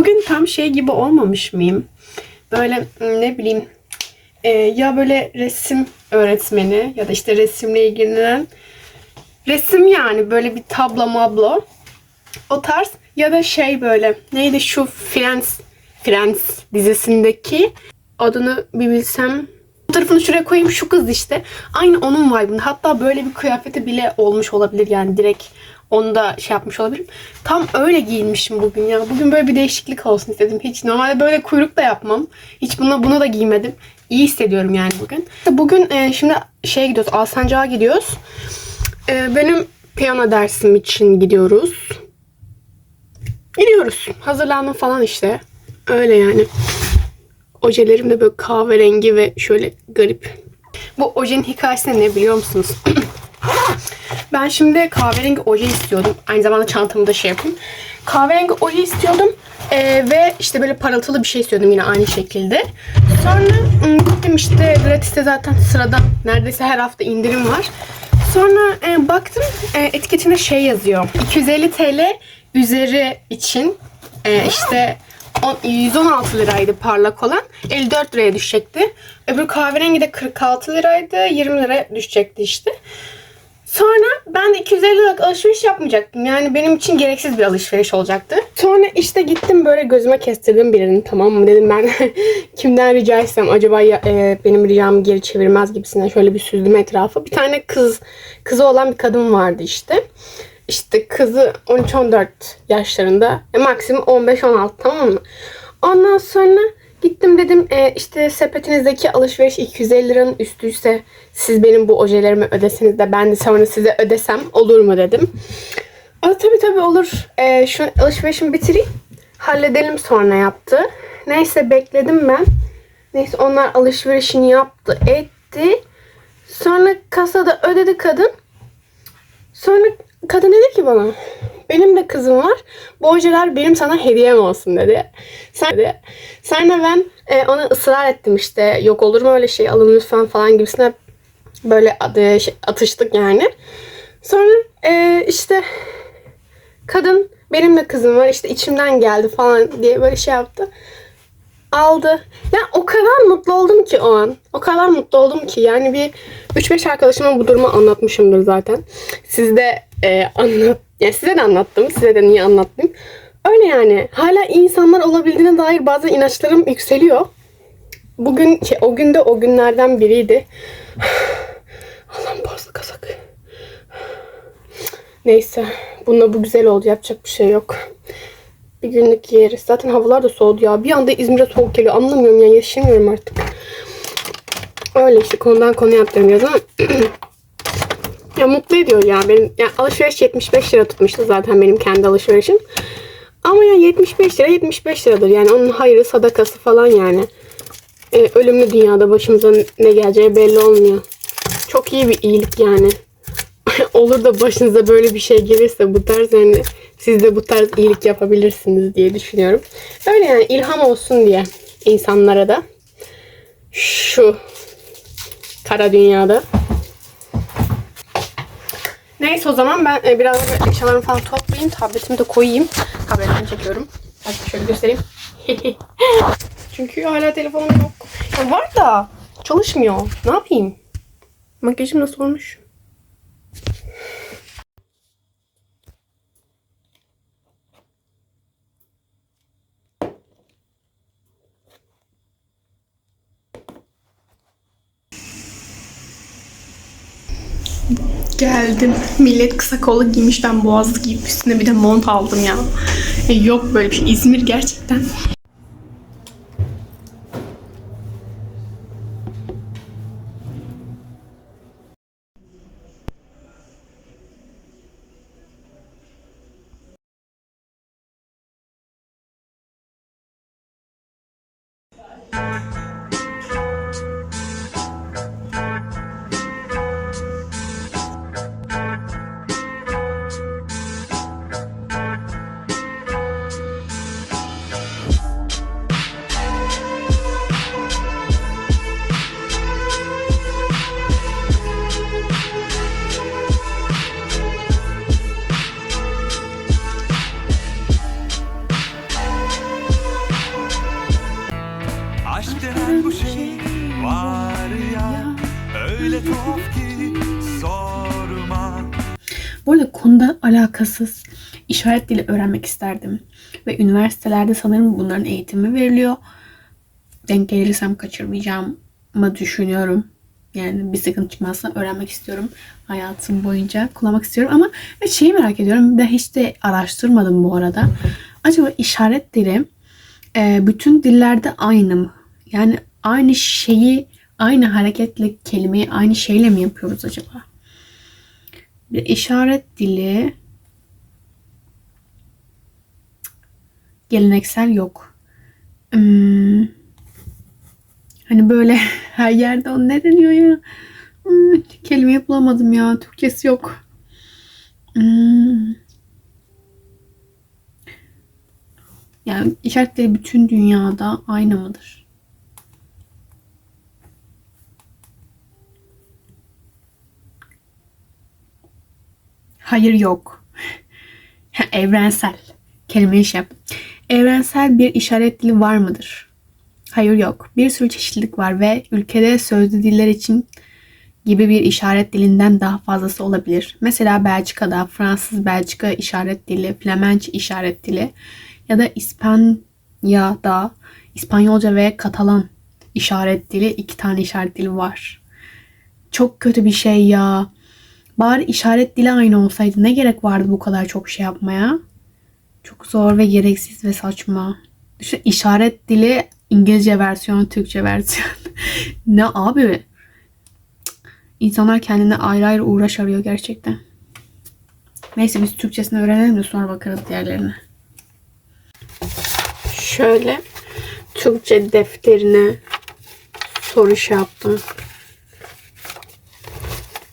Bugün tam şey gibi olmamış mıyım? Böyle hmm, ne bileyim e, ya böyle resim öğretmeni ya da işte resimle ilgilenen resim yani böyle bir tablo mablo o tarz ya da şey böyle neydi şu Friends Friends dizisindeki adını bir bilsem fotoğrafını şuraya koyayım şu kız işte. Aynı onun vibe'ında. Hatta böyle bir kıyafeti bile olmuş olabilir yani direkt onu da şey yapmış olabilirim. Tam öyle giyinmişim bugün ya. Bugün böyle bir değişiklik olsun istedim. Hiç normalde böyle kuyruk da yapmam. Hiç buna buna da giymedim. İyi hissediyorum yani bugün. Bugün e, şimdi şeye gidiyoruz. Alsancak'a gidiyoruz. E, benim piyano dersim için gidiyoruz. Gidiyoruz. Hazırlandım falan işte. Öyle yani. Ojelerim de böyle kahverengi ve şöyle garip. Bu ojenin hikayesi ne biliyor musunuz? ben şimdi kahverengi oje istiyordum. Aynı zamanda çantamı da şey yapayım. Kahverengi oje istiyordum. Ee, ve işte böyle parıltılı bir şey istiyordum yine aynı şekilde. Sonra gittim işte gratis'te zaten sırada neredeyse her hafta indirim var. Sonra e, baktım e, etiketinde şey yazıyor. 250 TL üzeri için e, işte on- 116 liraydı parlak olan. 54 liraya düşecekti. Öbür kahverengi de 46 liraydı. 20 liraya düşecekti işte. Sonra ben de 250 liralık alışveriş yapmayacaktım. Yani benim için gereksiz bir alışveriş olacaktı. Sonra işte gittim böyle gözüme kestirdim birini tamam mı? Dedim ben kimden rica etsem acaba ya- e, benim ricamı geri çevirmez gibisinden şöyle bir süzdüm etrafı. Bir tane kız, kızı olan bir kadın vardı işte. İşte kızı 13-14 yaşlarında. E, maksimum 15-16 tamam mı? Ondan sonra gittim dedim e, işte sepetinizdeki alışveriş 250 liranın üstüyse siz benim bu ojelerimi ödeseniz de ben de sonra size ödesem olur mu dedim. Aa, tabii tabii olur. E, şu alışverişimi bitireyim. Halledelim sonra yaptı. Neyse bekledim ben. Neyse onlar alışverişini yaptı etti. Sonra kasada ödedi kadın. Sonra kadın dedi ki bana benim de kızım var. Bu ojeler benim sana hediyem olsun dedi. Sen dedi. Sonra ben e, ona ısrar ettim işte yok olur mu öyle şey alın lütfen falan gibisine böyle adı, şey, atıştık yani. Sonra e, işte kadın benim de kızım var işte içimden geldi falan diye böyle şey yaptı. Aldı. Ya o kadar mutlu oldum ki o an. O kadar mutlu oldum ki yani bir 3-5 arkadaşıma bu durumu anlatmışımdır zaten. Siz de e, anlat ya size de anlattım. Size de niye anlattım. Öyle yani. Hala insanlar olabildiğine dair bazı inançlarım yükseliyor. Bugün şey, o günde o günlerden biriydi. Allah'ım bazı kazak. Neyse. Bununla bu güzel oldu. Yapacak bir şey yok. Bir günlük yeriz. Zaten havalar da soğudu ya. Bir anda İzmir'e soğuk geliyor. Anlamıyorum ya. Yaşayamıyorum artık. Öyle işte konudan konuya atlıyorum ama ya mutlu ediyor ya. Benim ya alışveriş 75 lira tutmuştu zaten benim kendi alışverişim. Ama ya 75 lira 75 liradır. Yani onun hayrı sadakası falan yani. Ee, ölümlü dünyada başımıza ne geleceği belli olmuyor. Çok iyi bir iyilik yani. Olur da başınıza böyle bir şey gelirse bu tarz yani siz de bu tarz iyilik yapabilirsiniz diye düşünüyorum. Öyle yani ilham olsun diye insanlara da şu kara dünyada. Neyse o zaman ben e, biraz da eşyalarımı falan toplayayım. Tabletimi de koyayım. Tabletimi çekiyorum. Hadi şöyle göstereyim. Çünkü hala telefonum yok. Ya var da çalışmıyor. Ne yapayım? Makyajım nasıl olmuş? Geldim. Millet kısa kollu giymiş. Ben boğazlı giyip üstüne bir de mont aldım ya. E yok böyle bir şey. İzmir gerçekten. Alakasız işaret dili öğrenmek isterdim. Ve üniversitelerde sanırım bunların eğitimi veriliyor. Denk gelirsem kaçırmayacağımı düşünüyorum. Yani bir sıkıntı çıkmazsa öğrenmek istiyorum. Hayatım boyunca kullanmak istiyorum. Ama ve şeyi merak ediyorum. Ben hiç de araştırmadım bu arada. Acaba işaret dili e, bütün dillerde aynı mı? Yani aynı şeyi, aynı hareketle kelimeyi aynı şeyle mi yapıyoruz acaba? Bir işaret dili geleneksel yok. Hmm. Hani böyle her yerde o ne deniyor ya? Hmm, kelimeyi bulamadım ya. Türkçesi yok. Hmm. Yani işaret dili bütün dünyada aynı mıdır? Hayır yok. Evrensel. Kelime iş yap. Evrensel bir işaret dili var mıdır? Hayır yok. Bir sürü çeşitlilik var ve ülkede sözlü diller için gibi bir işaret dilinden daha fazlası olabilir. Mesela Belçika'da Fransız Belçika işaret dili, Flemenç işaret dili ya da İspanya'da İspanyolca ve Katalan işaret dili iki tane işaret dili var. Çok kötü bir şey ya. Bari işaret dili aynı olsaydı ne gerek vardı bu kadar çok şey yapmaya? Çok zor ve gereksiz ve saçma. Düşün işaret dili İngilizce versiyon, Türkçe versiyon. ne abi? İnsanlar kendine ayrı ayrı uğraş arıyor gerçekten. Neyse biz Türkçesini öğrenelim de sonra bakarız diğerlerine. Şöyle Türkçe defterine soru şey yaptım.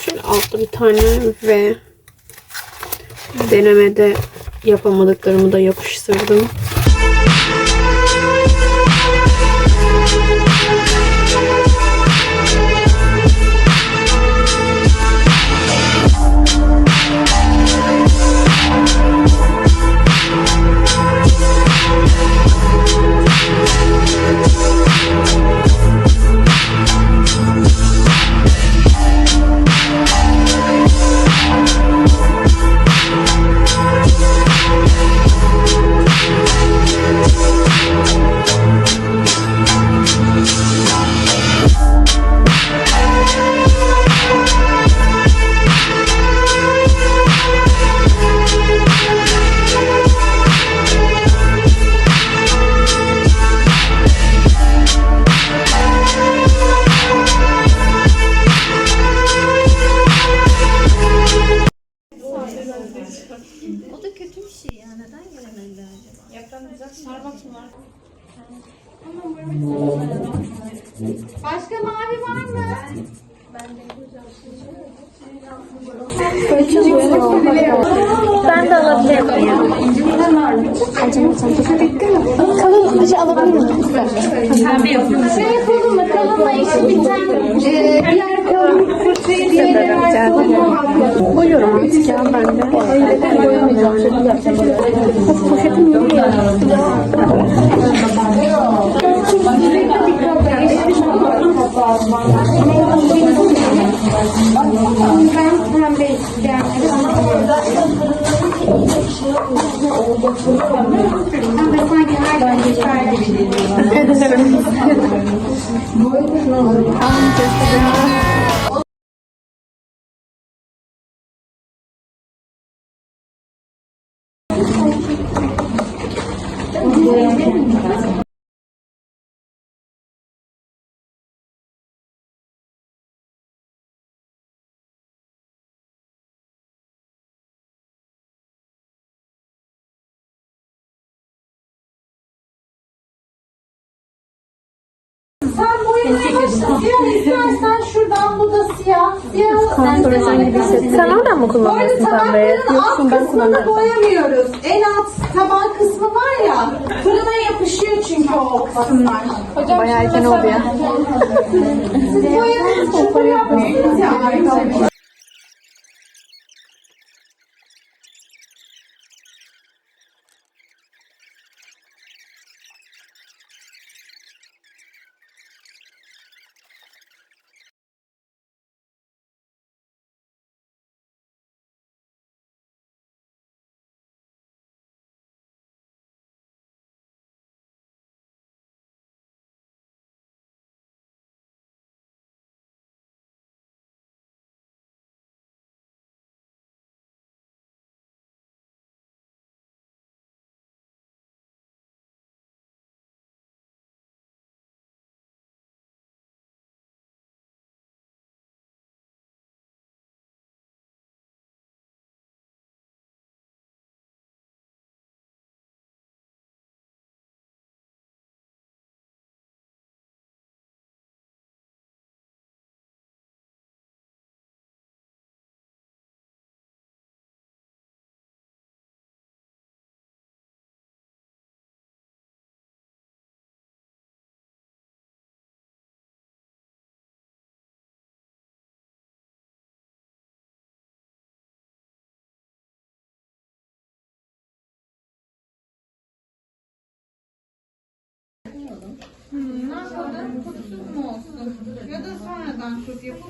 Şöyle altta bir tane ve denemede yapamadıklarımı da yapıştırdım. Acaba? Başka mavi var mı? Ben de alabilir miyim? Acaba sen Kalın bir şey alabilir miyim? Şey yapalım mı? Kalınla işi biten e, diğer kalın fırçayı diğer kalın Koyuyorum artık ya ben de. Poşetim yok ya. Ben siyah. Siyah Kontrolden gibi hissettim. Sen oradan mı Bu arada kullanıyorsun pembeyi? tabakların alt kısmını boyamıyoruz. En alt taban kısmı var ya fırına yapışıyor çünkü o kısımlar. Hocam Bayağı erken oldu ya. Siz boyanın çukur yapmışsınız ya yapalım. Hmm, ne yapalım? Kurutsuz mu olsun? Ya da sonradan kız yapalım.